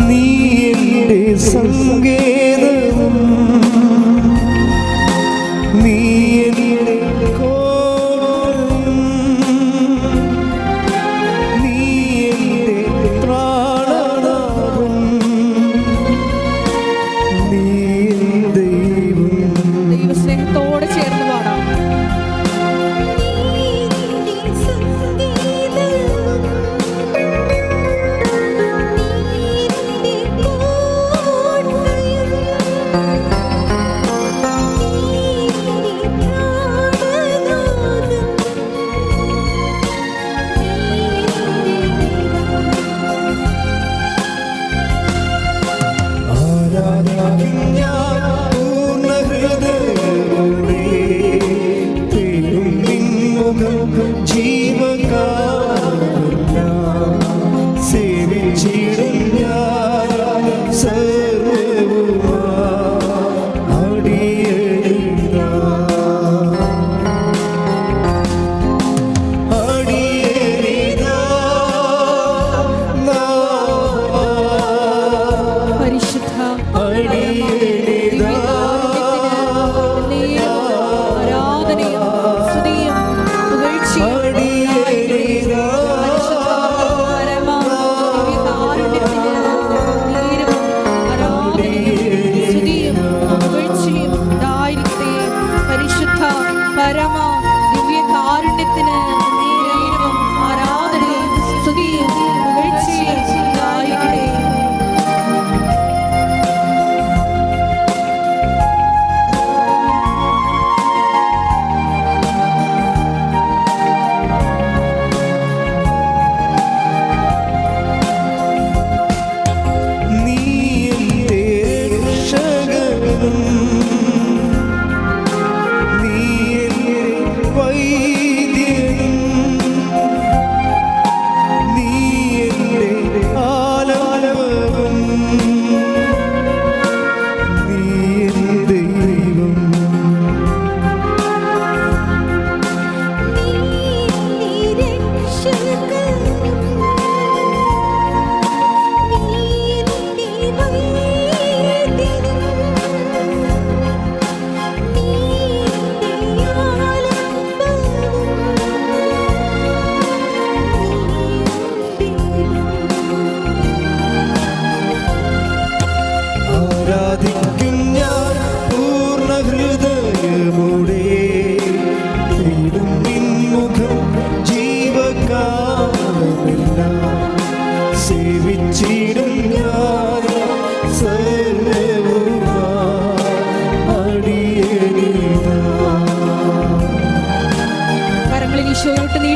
നീ എന്റെ സങ്കേതവും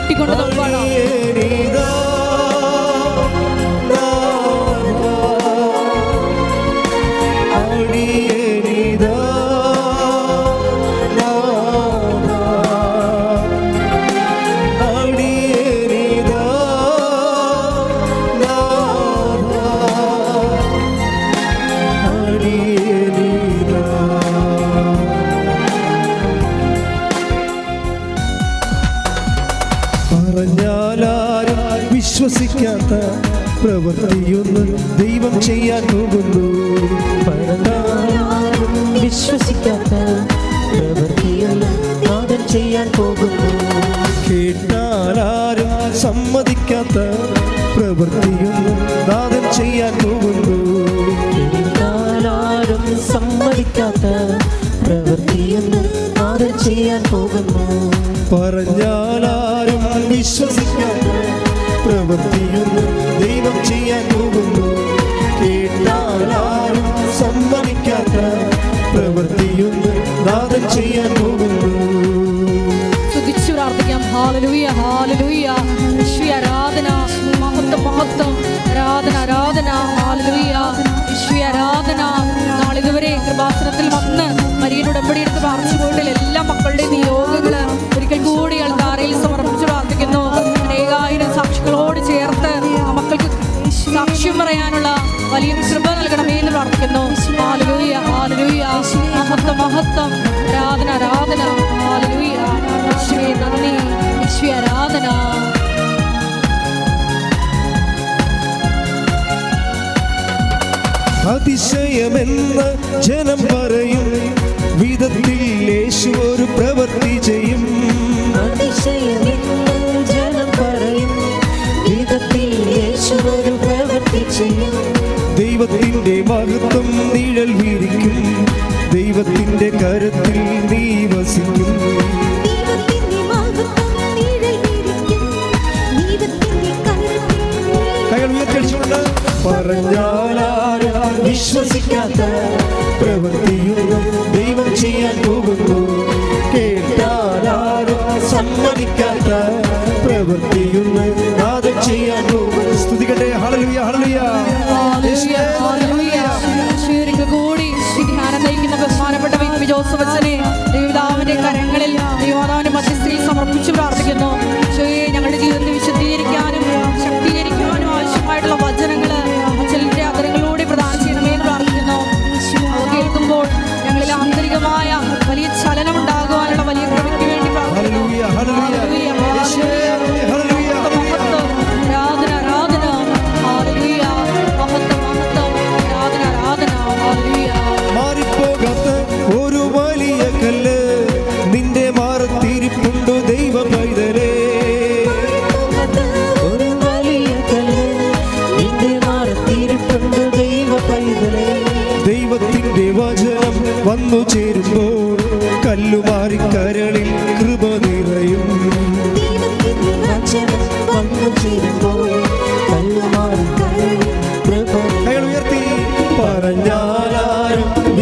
y con വിശ്വസിക്കാത്ത പ്രവൃത്തിയൊന്ന് ദൈവം ചെയ്യാൻ പോകുന്നു. വിശ്വസിക്കാത്ത പ്രവൃത്തിയൊന്ന് ചെയ്യാൻ പോകുന്നു. കേട്ടാലാരും സമ്മതിക്കാത്ത പ്രവൃത്തിയൊന്ന് നാഥൻ ചെയ്യാൻ പോകുന്നു. കേട്ടാലാരും സമ്മതിക്കാത്ത പ്രവൃത്തിയൊന്ന് നാഥൻ ചെയ്യാൻ പോകുന്നു. പറഞ്ഞാലാരും ചെയ്യാൻ പ്രാർത്ഥിക്കാം. ആരാധന ആരാധന വന്ന് മരിയൻ ഉടമ്പടി എല്ലാ മക്കളുടെയും നിയോഗങ്ങൾ ഒരിക്കൽ കൂടി അൾത്താരയിൽ സാക്ഷ്യം പറയാനുള്ള വലിയ കൃപ നൽകണമേ എന്ന് പ്രാർത്ഥിക്കുന്നു. മഹത്വം മഹത്വം. ആരാധന ആരാധന. അതിശയമെന്ന് ജനം പറയും. വിധത്തിൽ യേശു ഒരു പ്രവർത്തനം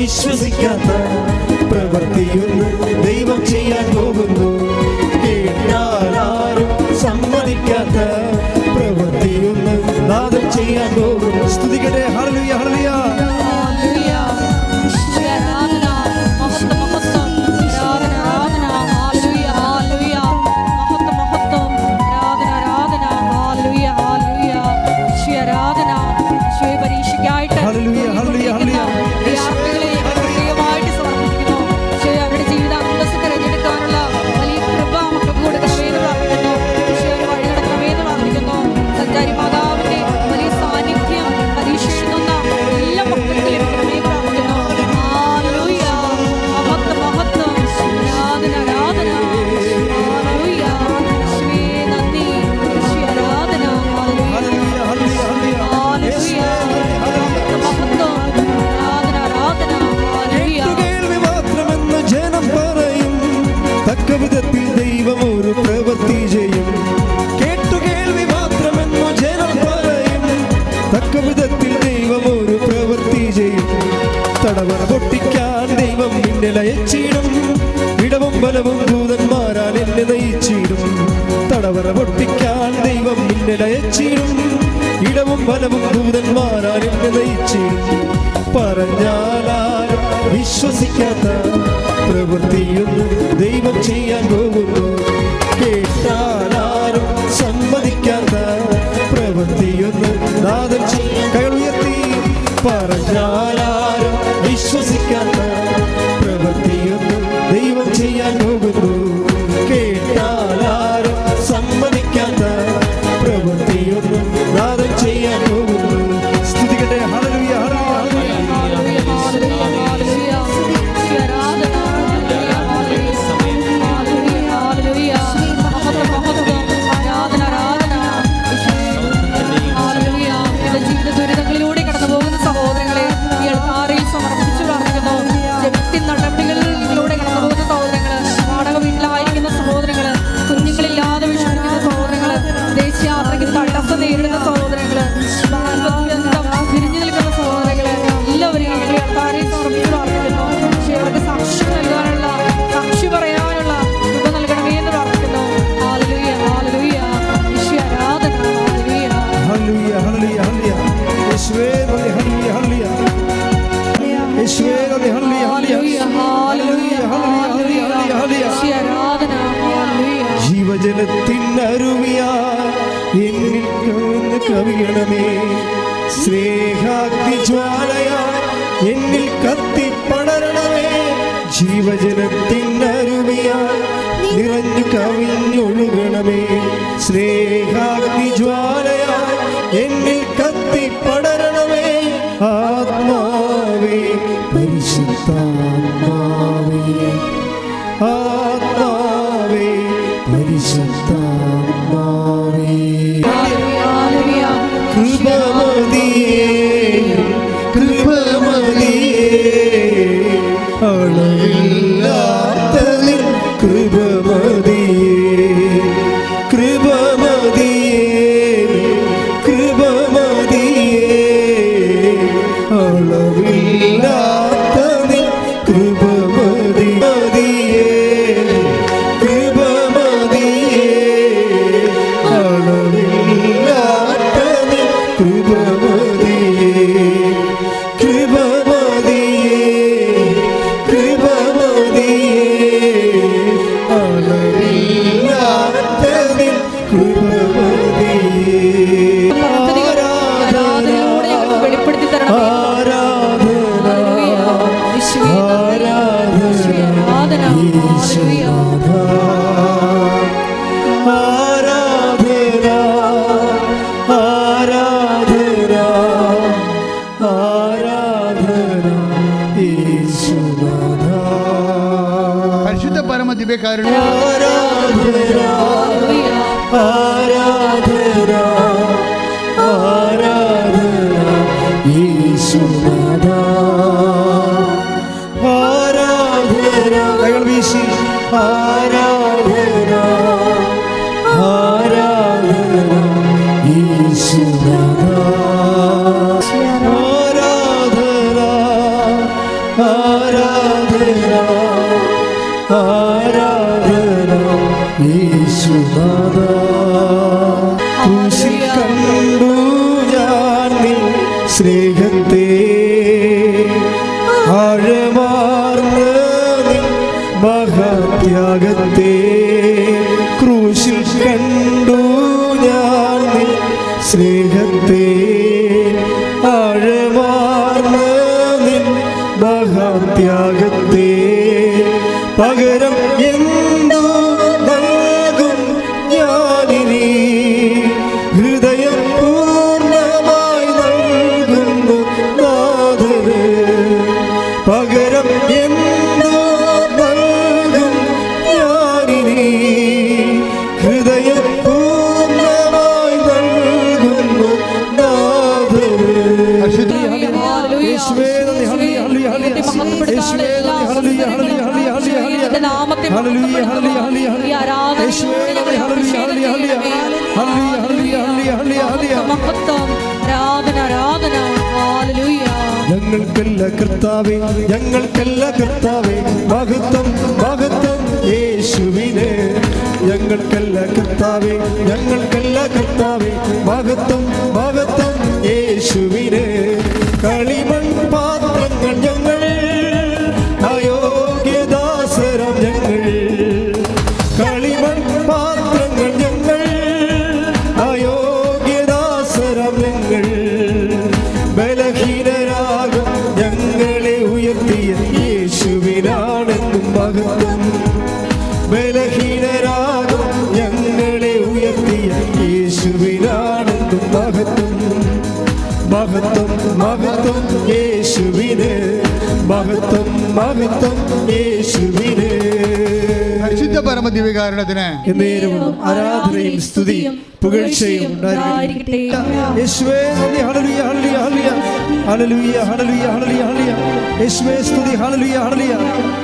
വിശ്വസിക്കാത്ത പ്രവൃത്തിയൊന്ന് ദൈവം ചെയ്യാൻ പോകുന്നു. തടവറ പൊട്ടിക്കാൻ ദൈവം നിന്നെ ലയച്ചിടും വിടവും ബലവും ദൂതന്മാരാൽ എന്നെ നയിച്ചിടും. തടവറ പൊട്ടിക്കാൻ ദൈവം നിന്നെ ലയച്ചിടും ഇടവും ബലവും ദൂതന്മാരാൽ എന്നെ നയിച്ചിടും. പറഞ്ഞാലും വിശ്വസിക്കാത്ത പ്രവൃത്തിയും ദൈവം ചെയ്യാൻ പോകുന്നു. കവിയണമേ. സ്നേഹാഗ്നി ജ്വാലയ എന്നിൽ കത്തി പടരണമേ. ജീവജനത്തിനരുമയാൽ നിറഞ്ഞു കവിഞ്ഞൊഴുകണമേ. സ്നേഹാഗ്നി ജ്വാലയ എന്നിൽ കത്തി പരിശുദ്ധ പരമ ദിവ്യകാരുണ്യ പകരം മഹത്വം. ആരാധന ആരാധന. ഹല്ലേലൂയ ഞങ്ങൾക്കല്ല കർത്താവേ ഞങ്ങൾക്കല്ല കർത്താവേ. മഹത്വം മഹത്വം യേശുവിന്. ഞങ്ങൾക്കല്ല കർത്താവേ ഞങ്ങൾക്കല്ല കർത്താവേ. മഹത്വം മഹത്വം യേശുവിന്. കളിമൺ പാത്രങ്ങൾ ഞങ്ങൾ യേശുവിനാണെന്നും ബലഹീനരാകും ഞങ്ങളെ ഉയർത്തിയ യേശുവിനാണെന്നും മഹത്വം. മഹത്വം മഹത്വം യേശുവിന്. മഹത്വം മഹത്വം യേശുവിന്. പരിശുദ്ധ പരമ ദിവ്യകാരുണ്യത്തിന് എന്നേരവും ആരാധനയും സ്തുതിയും പുകഴ്ചയും ഉണ്ടായിരിക്കട്ടെ. യേശുവേ ഹല്ലേലൂയ ഹല്ലേലൂയ. ഹല്ലേലൂയ ഹല്ലേലൂയ ഹല്ലേലൂയ ഹല്ലേലൂയ. യേശുവേ സ്തുതി. Hallelujah hallelujah.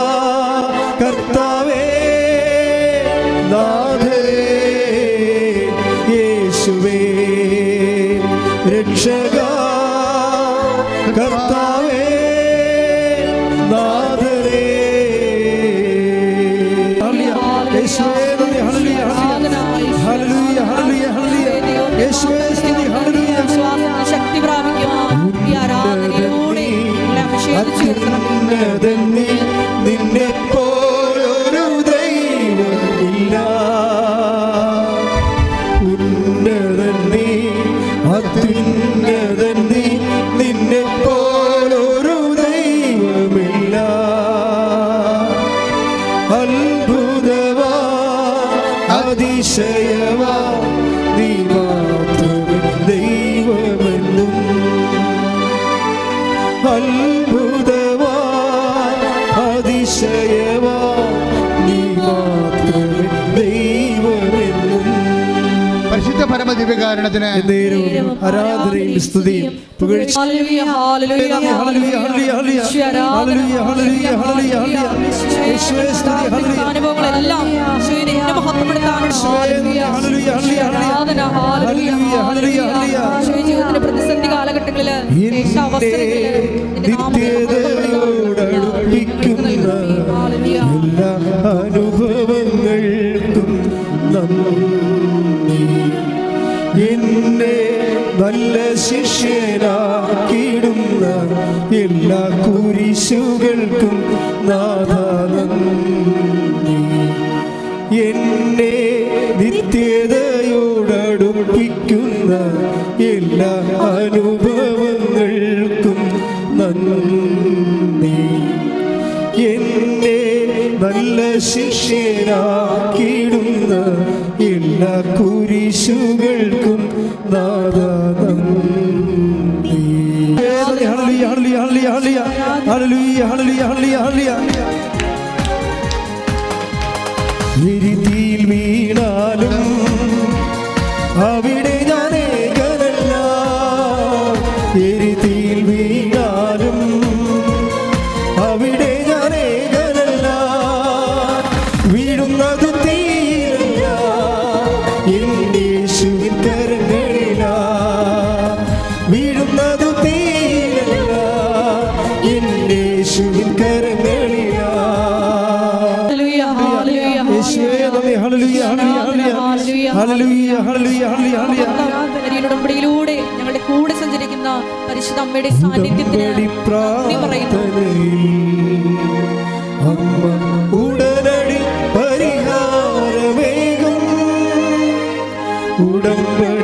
ഹല്ലേലൂയ അത്ഭുതവാ അതിശയ ഹല്ലേലൂയ, ഹല്ലേലൂയ, ഹല്ലേലൂയ, ഹല്ലേലൂയ. ഈശോയെ ജീവിതത്തിന്റെ പ്രതിസന്ധി കാലഘട്ടങ്ങളിൽ. എല്ലാ അനുഭവങ്ങൾക്കും നന്ദി നല്ല ശിഷ്യനാക്കിയിടുന്ന എല്ലാ കുരിശുകൾക്കും നാഥാനന്ദി എന്നെ നിത്യതയോടടുപ്പിക്കുന്ന എല്ലാ അനുഭവങ്ങൾക്കും നന്ദി. എന്നെ നല്ല ശിഷ്യനാക്കിയിടുന്ന എല്ലാ കുരിശുകൾക്കും നാദ നന്ദി ഹല്ലേലൂയ, hallelujah, hallelujah, hallelujah, hallelujah, hallelujah, ഹല്ലേലൂയ. ഉടമ്പടിയിലൂടെ ഞങ്ങളുടെ കൂടെ സഞ്ചരിക്കുന്ന പരിശുദ്ധ അമ്മയുടെ സാന്നിധ്യത്തിന് ഉടനടി പരിഹാരമേകും. ഉടമ്പടി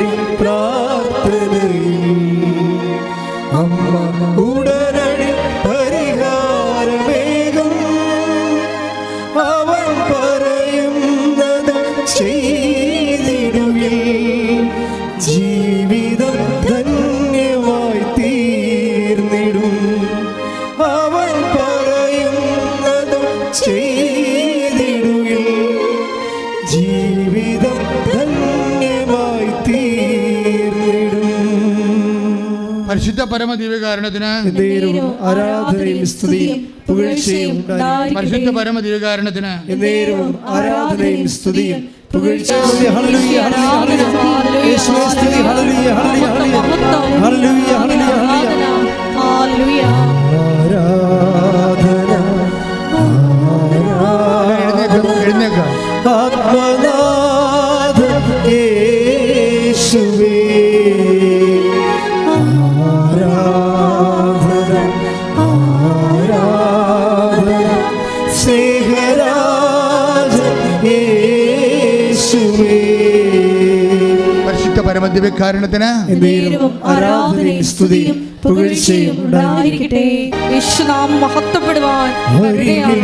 പരിശുദ്ധ പരമ ദിവ്യകാരണത്തിന് ആരാധനയും സ്തുതിയും പുകഴ്ചയും. പരിശുദ്ധ പരമ ദിവ്യകാരണത്തിന് എന്നേരവും ആരാധനയും സ്തുതിയും പുകഴ്ചയും ഹല്ലേലൂയ, ആരാധനയും സ്തുതിയും പുകഴ്ചയും ഉണ്ടായിരിക്കട്ടെ. ഉണ്ടായിരിക്കട്ടെ. യേശുനാമം മഹത്വപ്പെടുവാൻ അരികിൽ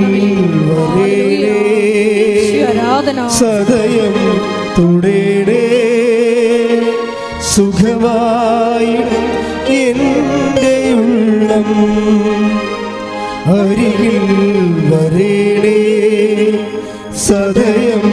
ആരാധന. സദയം തുടേടേ സുഖമായി എന്റെ ഉള്ളം അരികിൽ വരേണേ. സദയം